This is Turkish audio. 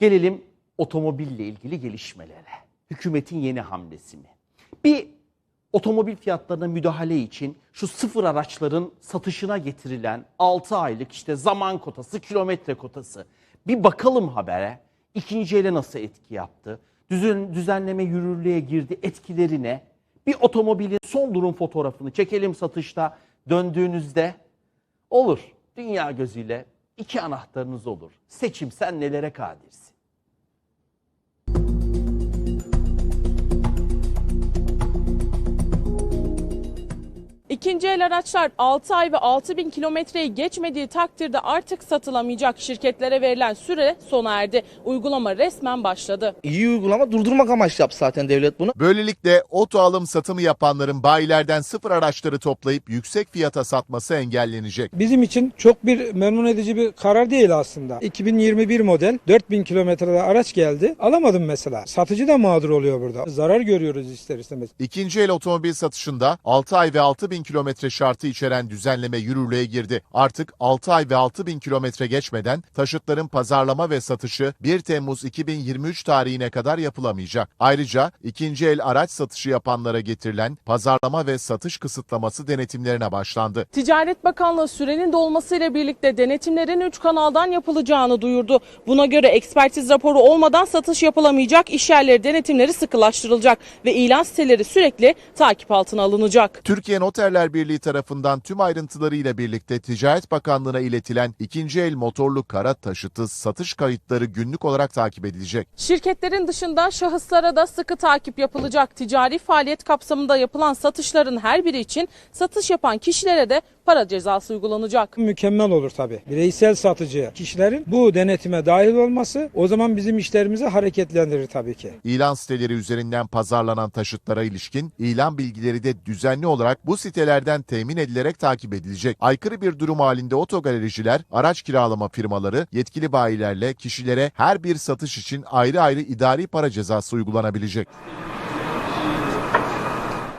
Gelelim otomobille ilgili gelişmelere. Hükümetin yeni hamlesi mi? Bir otomobil fiyatlarına müdahale için şu sıfır araçların satışına getirilen 6 aylık işte zaman kotası, kilometre kotası. Bir bakalım habere. İkinci ele nasıl etki yaptı? Düzen, düzenleme yürürlüğe girdi. Etkileri ne? Bir otomobilin son durum fotoğrafını çekelim satışta. Döndüğünüzde olur. Dünya gözüyle iki anahtarınız olur. Seçim sen nelere kadirsin? İkinci el araçlar 6 ay ve 6 bin kilometreyi geçmediği takdirde artık satılamayacak. Şirketlere verilen süre sona erdi. Uygulama resmen başladı. İyi uygulama durdurmak amaçlı yaptı zaten devlet bunu. Böylelikle oto alım satımı yapanların bayilerden sıfır araçları toplayıp yüksek fiyata satması engellenecek. Bizim için çok bir memnun edici bir karar değil aslında. 2021 model 4000 kilometrede araç geldi. Alamadım mesela. Satıcı da mağdur oluyor burada. Zarar görüyoruz ister istemez. İkinci el otomobil satışında 6 ay ve 6 bin kilometre şartı içeren düzenleme yürürlüğe girdi. Artık 6 ay ve 6 bin kilometre geçmeden taşıtların pazarlama ve satışı 1 Temmuz 2023 tarihine kadar yapılamayacak. Ayrıca ikinci el araç satışı yapanlara getirilen pazarlama ve satış kısıtlaması denetimlerine başlandı. Ticaret Bakanlığı sürenin dolmasıyla birlikte denetimlerin 3 kanaldan yapılacağını duyurdu. Buna göre ekspertiz raporu olmadan satış yapılamayacak, işyerleri denetimleri sıkılaştırılacak ve ilan siteleri sürekli takip altına alınacak. Türkiye Noterler Birliği tarafından tüm ayrıntılarıyla birlikte Ticaret Bakanlığı'na iletilen ikinci el motorlu kara taşıtı satış kayıtları günlük olarak takip edilecek. Şirketlerin dışında şahıslara da sıkı takip yapılacak. Ticari faaliyet kapsamında yapılan satışların her biri için satış yapan kişilere de para cezası uygulanacak. Mükemmel olur tabii. Bireysel satıcı kişilerin bu denetime dahil olması o zaman bizim işlerimizi hareketlendirir tabii ki. İlan siteleri üzerinden pazarlanan taşıtlara ilişkin ilan bilgileri de düzenli olarak bu sitelerden temin edilerek takip edilecek. Aykırı bir durum halinde otogalericiler, araç kiralama firmaları, yetkili bayilerle kişilere her bir satış için ayrı ayrı idari para cezası uygulanabilecek.